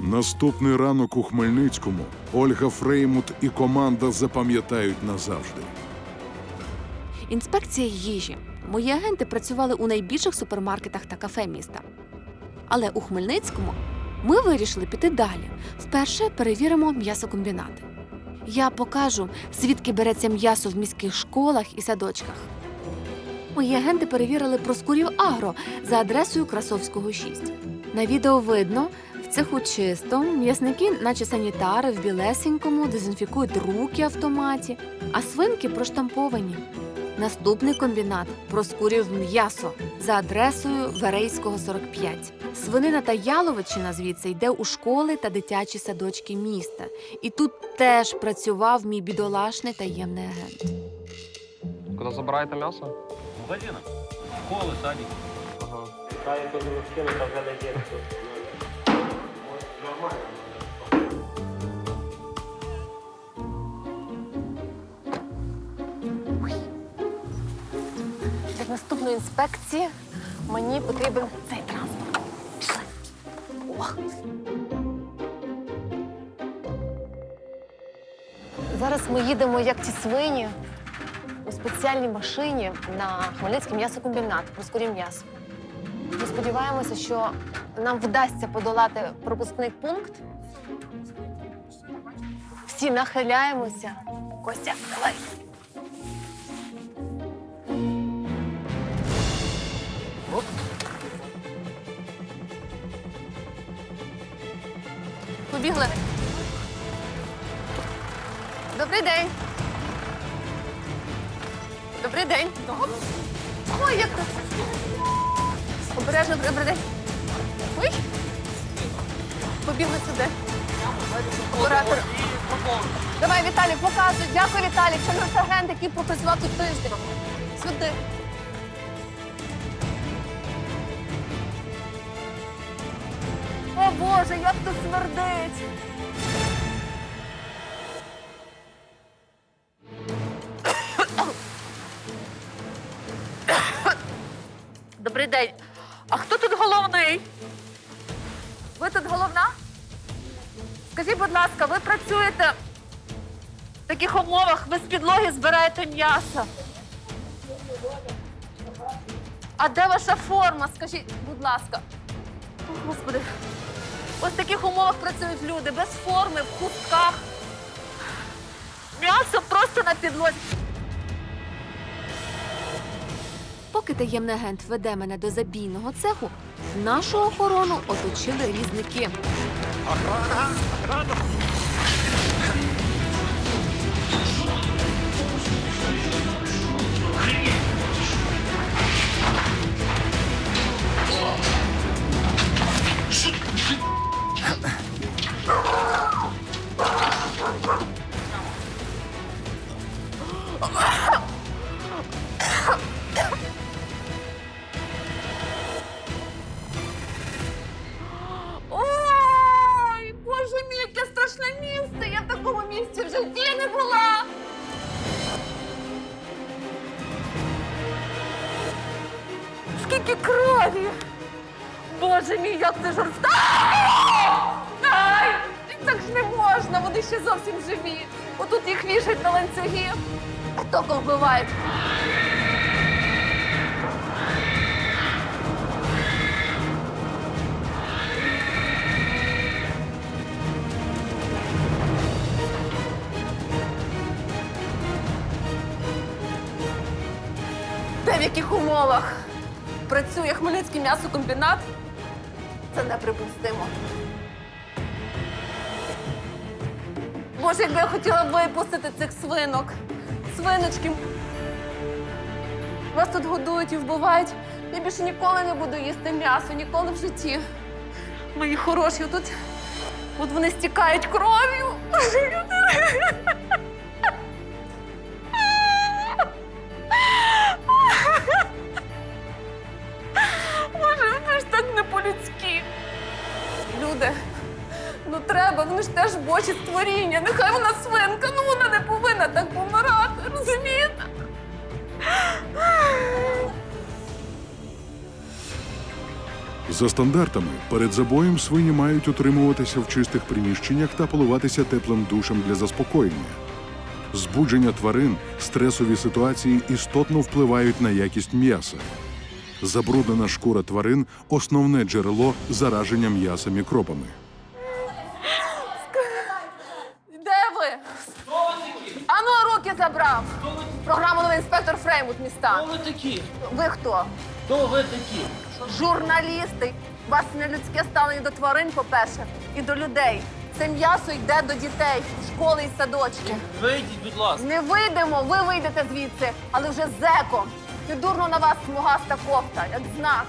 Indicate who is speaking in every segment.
Speaker 1: Наступний ранок у Хмельницькому Ольга Фреймут і команда запам'ятають назавжди.
Speaker 2: Інспекція їжі. Мої агенти працювали у найбільших супермаркетах та кафе міста. Але у Хмельницькому ми вирішили піти далі. Вперше перевіримо м'ясокомбінати. Я покажу, звідки береться м'ясо в міських школах і садочках. Мої агенти перевірили Проскурів Агро за адресою Красовського 6. На відео видно, в цеху чисто, м'ясники, наче санітари, в білесенькому, дезінфікують руки автоматі, а свинки проштамповані. Наступний комбінат проскурів м'ясо за адресою Верейського 45. Свинина та яловичина звідси йде у школи та дитячі садочки міста. І тут теж працював мій бідолашний таємний агент.
Speaker 3: Куди забираєте м'ясо?
Speaker 4: Магазина. Школи, садик.
Speaker 3: Ага.
Speaker 5: Та тут розкинута вже не дітку.
Speaker 2: Для наступної інспекції мені потрібен цей транспорт. Пішли. О. Зараз ми їдемо, як ті свині, у спеціальній машині на Хмельницький м'ясокомбінат, Проскурі м'ясо. Ми сподіваємося, що нам вдасться подолати пропускний пункт. Всі нахиляємося. Костя, давай. Побігли. Добрий день. Добрий день. Ой, як тут. Обережно, добрий день. Ой. Побігли сюди. Оператор. Давай, Віталік, показуй. Дякую, Віталік. Це наш агент, який пропрацював тут тиждень. Сюди. О Боже, як тут смердить! Добрий день. А хто тут головний? Ви тут головна? Скажіть, будь ласка, ви працюєте в таких умовах, ви з підлоги збираєте м'ясо. А де ваша форма? Скажіть, будь ласка. О, Господи. Ось в таких умовах працюють люди, без форми, в хустках. М'ясо просто на підлозі. Поки таємний агент веде мене до забійного цеху, нашу охорону оточили різники. Ой, Скільки крові! Боже мій, як це жорстоко! Ай! Так ж не можна, вони ще зовсім живі. Отут їх вішають на ланцюги. Хто вбивають? Те, в яких умовах працює Хмельницький м'ясокомбінат, це неприпустимо. Боже, якби я хотіла випустити цих свинок. Свиночки. Вас тут годують і вбивають. Я більше ніколи не буду їсти м'ясо, ніколи в житті. Мої хороші, тут от вони стікають кров'ю. По-людськи. Люди, ну треба, вони ж теж бочі створіння. Нехай вона свинка, ну вона не повинна так помирати, розумієте?
Speaker 1: За стандартами, перед забоєм свині мають утримуватися в чистих приміщеннях та поливатися теплим душем для заспокоєння. Збудження тварин, стресові ситуації істотно впливають на якість м'яса. Забруднена шкура тварин основне джерело зараження м'яса мікробами.
Speaker 2: Де ви? Ану, руки забрав! Програму новий інспектор Фреймут міста.
Speaker 5: Хто ви такі?
Speaker 2: Ви хто?
Speaker 5: Хто ви такі?
Speaker 2: Журналісти. У вас нелюдське ставлення до тварин, по-перше, і до людей. Це м'ясо йде до дітей, в школи і садочки.
Speaker 5: Вийдіть, будь ласка.
Speaker 2: Не вийдемо, ви вийдете звідси, але вже зеком. Не дурно на вас смугаста кофта, як знак.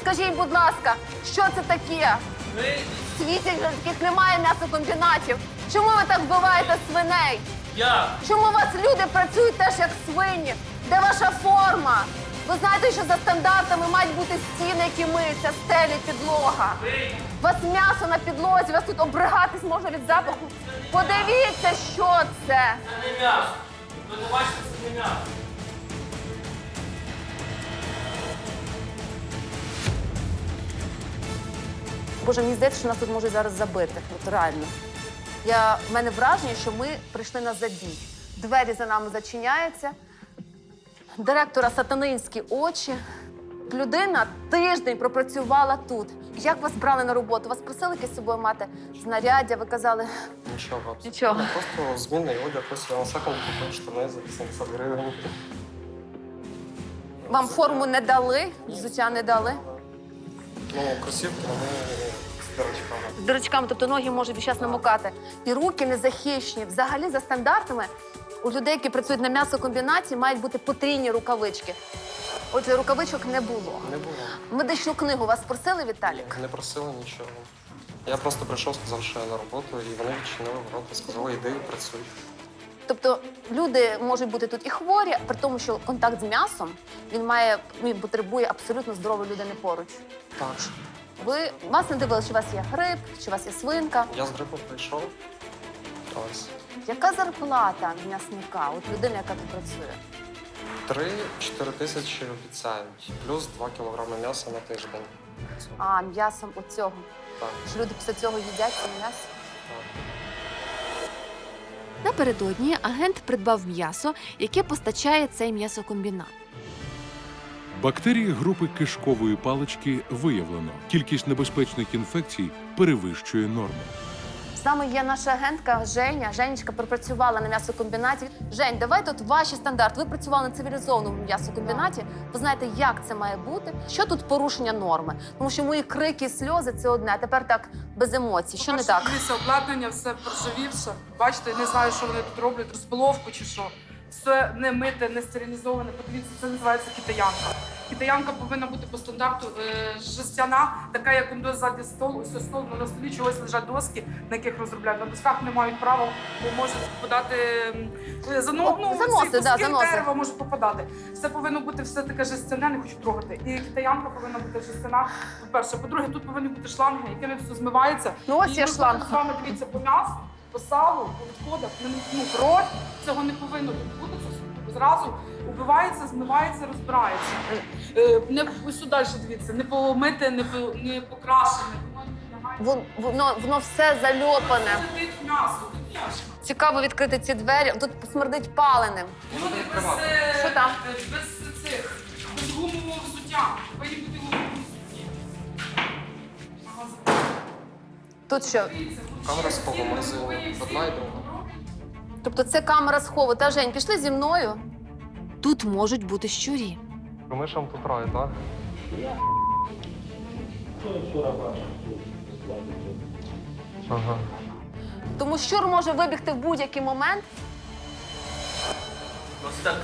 Speaker 2: Скажіть, будь ласка, що це таке? В світі таких немає м'ясокомбінатів. Чому ви так вбиваєте свиней?
Speaker 5: Я.
Speaker 2: Чому у вас люди працюють теж як свині? Де ваша форма? Ви знаєте, що за стандартами мають бути стіни, які миються, стелі, підлога. У вас м'ясо на підлозі, вас тут обригатись можна від запаху. Подивіться, що це.
Speaker 5: Це не м'ясо. Ви бачите, це не м'ясо.
Speaker 2: Боже, мені здається, що нас тут можуть зараз забити. От реально. Я, в мене враження, що ми прийшли на забій. Двері за нами зачиняються. Директора сатанинські очі. Людина тиждень пропрацювала тут. Як вас брали на роботу? Вас просили якесь з собою мати знаряддя? Ви казали,
Speaker 3: Нічого, абсолютно.
Speaker 2: Нічого.
Speaker 3: Просто змінний одяг, ось я на секунду купив штани за 80 гривень.
Speaker 2: вам форму не дали, взуття не дали.
Speaker 3: Ну, кросівки, вони дирочками.
Speaker 2: З дирочками, тобто ноги можуть час намокати. І руки не захищені. Взагалі, за стандартами, у людей, які працюють на м'ясокомбінаті, мають бути потрійні рукавички. Отже, рукавичок не було.
Speaker 3: Не було.
Speaker 2: Медичну книгу вас просили, Віталік?
Speaker 3: Не просили нічого. Я просто прийшов, сказав, що я на роботу, і вони відчинили ворота, сказали, йди, працюй.
Speaker 2: Тобто люди можуть бути тут і хворі, при тому, що контакт з м'ясом він має він потребує абсолютно здорової людини поруч.
Speaker 3: Так.
Speaker 2: Ви вас не дивилися, чи у вас є грип, чи у вас є свинка.
Speaker 3: Я з грипу прийшов. Ось.
Speaker 2: Яка зарплата м'ясника, от людини, яка тут працює?
Speaker 3: 3-4 тисячі обіцяють, плюс 2 кілограми м'яса на тиждень.
Speaker 2: А м'ясом оцього.
Speaker 3: Так,
Speaker 2: Що люди після цього їдять це м'ясо?
Speaker 3: так.
Speaker 2: Напередодні агент придбав м'ясо, яке постачає цей м'ясокомбінат.
Speaker 1: Бактерії групи кишкової палички виявлено. Кількість небезпечних інфекцій перевищує норму.
Speaker 2: З нами є наша агентка Женя. Женечка пропрацювала на м'ясокомбінаті. Жень, давайте от ваші стандарти. Ви працювали на цивілізованому м'ясокомбінаті. Ви знаєте, як це має бути? Що тут порушення норми? Тому що мої крики сльози це одне. а Тепер так без емоцій. Що не так?
Speaker 6: Дивіться, обладнання все проржавівше. Бачите, не знаю, що вони тут роблять, розпиловку чи що. Все не мите, не стерилізоване. Подивіться, це називається китаянка. Китаянка повинна бути по стандарту е, жестяна, така як он ззаді столу. Ось стол на столі чогось лежать доски, на яких розробляють. На досках не мають права, бо можуть попадати е, зано, ну,
Speaker 2: заноси,
Speaker 6: ці
Speaker 2: да,
Speaker 6: куски
Speaker 2: заноси.
Speaker 6: дерева можуть попадати. Все повинно бути все таке жестяне, не хочу трогати. І китаянка повинна бути жестяна. По-перше, по-друге, тут повинні бути шланги, якими все змивається.
Speaker 2: Ну, ось
Speaker 6: І
Speaker 2: є
Speaker 6: ми
Speaker 2: шланг.
Speaker 6: з вами дивіться по м'ясу, по салу, по відходах. Ну, ну, кров цього не повинно тут бути. Зразу убивається, змивається, розбирається. Е, Не ось далі дивіться, не помите, не по не покрашене.
Speaker 2: Вон- Воно, воно все зальопане.
Speaker 6: Сидить м'ясо, тут яшка.
Speaker 2: Цікаво відкрити ці двері. Тут смердить паленим.
Speaker 6: Воно без, е,
Speaker 2: Що там?
Speaker 6: е, без цих, без гумового взуття.
Speaker 2: Тут що?
Speaker 3: Камера
Speaker 6: повинні всі
Speaker 3: Одна і друга.
Speaker 2: Тобто це камера схову. Та Жень, пішли зі мною. Тут можуть бути щурі.
Speaker 3: Мишам тут рай, так? Ага.
Speaker 2: Тому щур може вибігти в будь-який момент.
Speaker 5: У нас і так.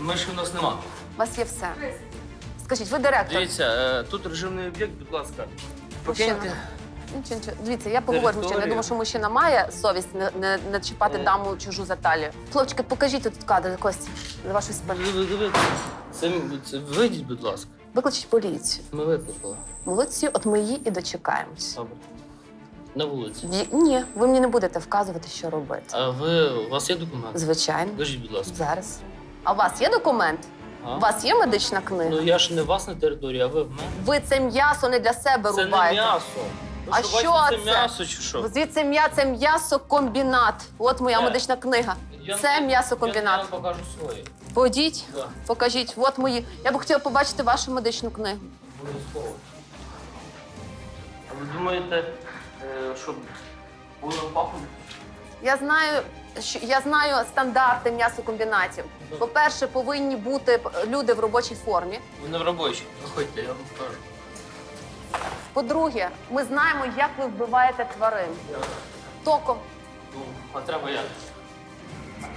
Speaker 5: Миші у нас нема.
Speaker 2: У вас є все. Скажіть, ви директор.
Speaker 5: Дивіться, е, тут режимний об'єкт, будь ласка. Покиньте.
Speaker 2: Нічого, нічого. Дивіться, я поговорю мужчиною. Я думаю, що мужчина має совість не, не, не чіпати
Speaker 5: Е.
Speaker 2: даму чужу за талію. Хлопчики, покажіть тут кадр Кості, за вашу спину.
Speaker 5: Ви, ви, ви, це, це, вийдіть, будь ласка.
Speaker 2: Викличіть поліцію.
Speaker 5: Ми викликали.
Speaker 2: Молодці, от ми її і дочекаємось.
Speaker 5: Добре. На вулиці.
Speaker 2: Ді- Ні, ви мені не будете вказувати, що робити.
Speaker 5: А ви, у вас є документ?
Speaker 2: Звичайно,
Speaker 5: Скажіть, будь ласка.
Speaker 2: зараз. А у вас є документ?
Speaker 5: А?
Speaker 2: У вас є медична книга?
Speaker 5: Ну я ж не у вас на території, а ви в мене.
Speaker 2: Ви це м'ясо не для себе
Speaker 5: Це не
Speaker 2: рубаєте.
Speaker 5: м'ясо.
Speaker 2: А
Speaker 5: що,
Speaker 2: що
Speaker 5: бачите,
Speaker 2: це?
Speaker 5: це м'ясо чи що?
Speaker 2: Звідси м'я це м'ясокомбінат. От моя
Speaker 5: Де?
Speaker 2: медична книга.
Speaker 5: Я-
Speaker 2: Це
Speaker 5: Я
Speaker 2: м'ясокомбінат.
Speaker 5: вам покажу своє.
Speaker 2: Подіть,
Speaker 5: Да,
Speaker 2: покажіть. От мої. Я б хотіла побачити вашу медичну книгу.
Speaker 5: обов'язково. А ви думаєте, е, щоб було пахнути?
Speaker 2: Я знаю, що я знаю стандарти м'ясокомбінатів. По-перше, повинні бути люди в робочій формі.
Speaker 5: Ви не в робочій. Виходьте, я вам покажу.
Speaker 2: По-друге, ми знаємо, як ви вбиваєте тварин. Током.
Speaker 5: Ну, а треба як?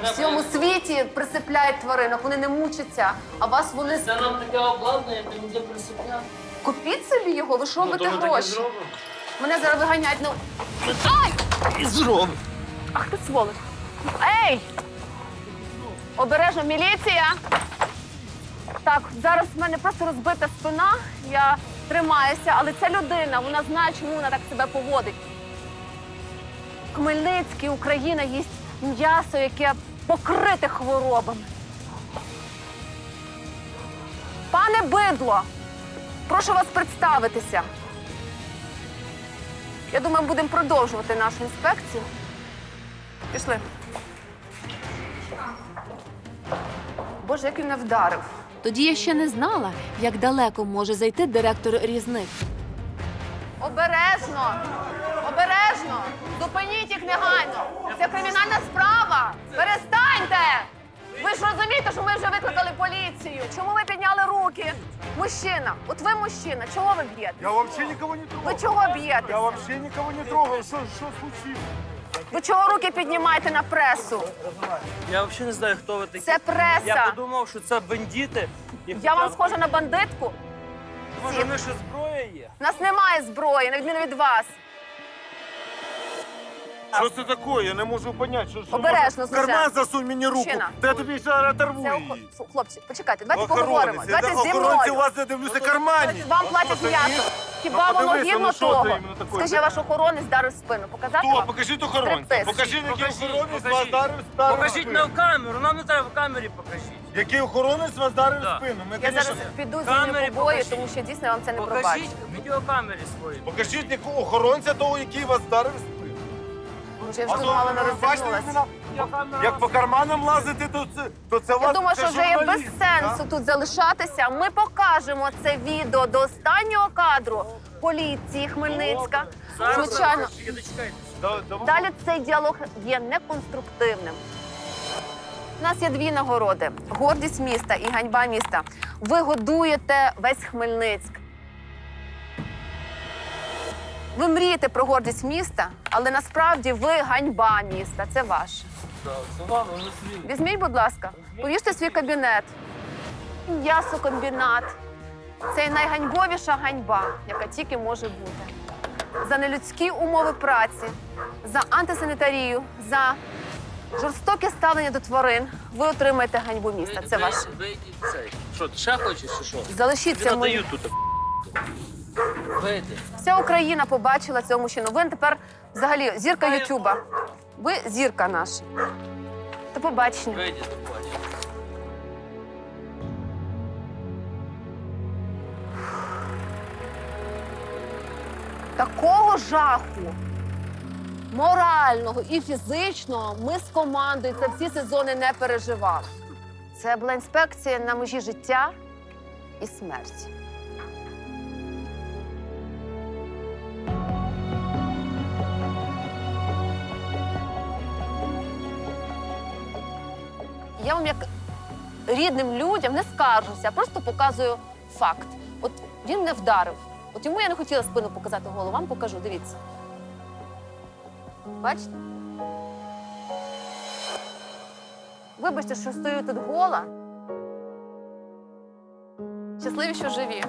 Speaker 2: В всьому світі присипляють тваринок, вони не мучаться, а вас вони
Speaker 5: Це нам таке обладнання, де буде присипляти.
Speaker 2: купіть собі його, ви що робите
Speaker 5: Ну, то ми так і
Speaker 2: гроші.
Speaker 5: зробимо.
Speaker 2: Мене зараз виганяють. Ну
Speaker 5: І зробимо.
Speaker 2: ах ти сволоч. Ей! Обережно, міліція. Так, зараз в мене просто розбита спина. Я тримаюся, але ця людина, вона знає, чому вона так себе поводить. Хмельницький, Україна їсть м'ясо, яке покрите хворобами. Пане бидло, прошу вас представитися. Я думаю, будемо продовжувати нашу інспекцію. Пішли. Боже, як він не вдарив. Тоді я ще не знала, як далеко може зайти директор різник. Обережно! Обережно! Зупиніть їх негайно! Це кримінальна справа! Перестаньте! Ви ж розумієте, що ми вже викликали поліцію. Чому ви підняли руки? Мужчина, от ви мужчина, чого ви б'єте?
Speaker 7: Я вообще никого не трогал.
Speaker 2: Ви чого б'єте?
Speaker 7: Я вообще никого не трогал. Что, что случилось?
Speaker 2: Ви чого руки піднімаєте на пресу?
Speaker 8: Я взагалі не знаю, хто ви такі.
Speaker 2: Це преса.
Speaker 8: Я подумав, що це бандити.
Speaker 2: Я вам схожа на бандитку.
Speaker 8: Може, в них ще зброя є?
Speaker 2: У нас немає зброї, на відміну від вас.
Speaker 7: Что это такое? Я не можу понять. Что, что
Speaker 2: Обережно,
Speaker 7: може? В карман засунь мені руку.
Speaker 2: Мужчина.
Speaker 7: Та я тобі зараз оторву
Speaker 2: Це
Speaker 7: її.
Speaker 2: охо... Хлопці, почекайте, давайте
Speaker 7: Охоронець.
Speaker 2: поговоримо.
Speaker 7: Я
Speaker 2: Давайте зі
Speaker 7: охоронці у вас, я дивлюся, кармані.
Speaker 2: Вам платять м'ясо. Хіба
Speaker 7: Ну,
Speaker 2: воно
Speaker 7: подивися,
Speaker 2: гідно
Speaker 7: ну, що це
Speaker 2: того?
Speaker 7: іменно таке?
Speaker 2: Скажи, ваш охоронець вдарив спину. Показати
Speaker 7: Хто?
Speaker 2: вам?
Speaker 7: Покажіть охоронця.
Speaker 2: Стриптиз.
Speaker 7: Покажіть, який
Speaker 8: Покажіть,
Speaker 7: охоронець вас
Speaker 8: покажіть.
Speaker 7: дарив
Speaker 8: Покажіть
Speaker 7: спину.
Speaker 8: на камеру, нам не треба в камері покажіть.
Speaker 7: Який охоронець вас дарив
Speaker 8: Да.
Speaker 7: спину? Ми,
Speaker 2: Я
Speaker 7: конечно,
Speaker 2: зараз піду з
Speaker 8: Камері
Speaker 2: ними побою,
Speaker 8: покажіть.
Speaker 2: тому що дійсно я вам це не пробачу.
Speaker 8: Покажіть в відеокамері свої.
Speaker 7: Покажіть якого охоронця того, який вас дарив
Speaker 2: Я вже тут мало не розвернулася.
Speaker 7: як по карманам лазити, то це, то це
Speaker 2: Я
Speaker 7: вас
Speaker 2: думаю,
Speaker 7: це
Speaker 2: що вже є без
Speaker 7: журналіст,
Speaker 2: сенсу тут залишатися. Ми покажемо це відео до останнього кадру поліції Хмельницька. Звичайно.
Speaker 7: Да.
Speaker 2: Далі цей діалог є неконструктивним. У нас є дві нагороди: гордість міста і ганьба міста. Ви годуєте весь Хмельницьк. Ви мрієте про гордість міста, але насправді ви ганьба міста. Це ваше. Візьміть, будь ласка, повіжте свій кабінет. М'ясокомбінат. Це найганьбовіша ганьба, яка тільки може бути. За нелюдські умови праці, за антисанітарію, за жорстоке ставлення до тварин. Ви отримаєте ганьбу міста. Це ваше.
Speaker 5: Що, ти ще хочеш чи що?
Speaker 2: Залишіться моїй.
Speaker 8: тут.
Speaker 5: Вийди.
Speaker 2: Вся Україна побачила цього мужчину. Ви тепер взагалі зірка Ютуба. Ви зірка наша. До побачення.
Speaker 5: Вийди, ти бачиш.
Speaker 2: такого жаху морального і фізичного ми з командою за всі сезони не переживали. Це була інспекція на межі життя і смерті. Я вам як рідним людям не скаржуся, просто показую факт. От він не вдарив. От йому я не хотіла спину показати голову, вам покажу, дивіться. Бачите? Вибачте, що стою тут гола. Щасливі, що живі.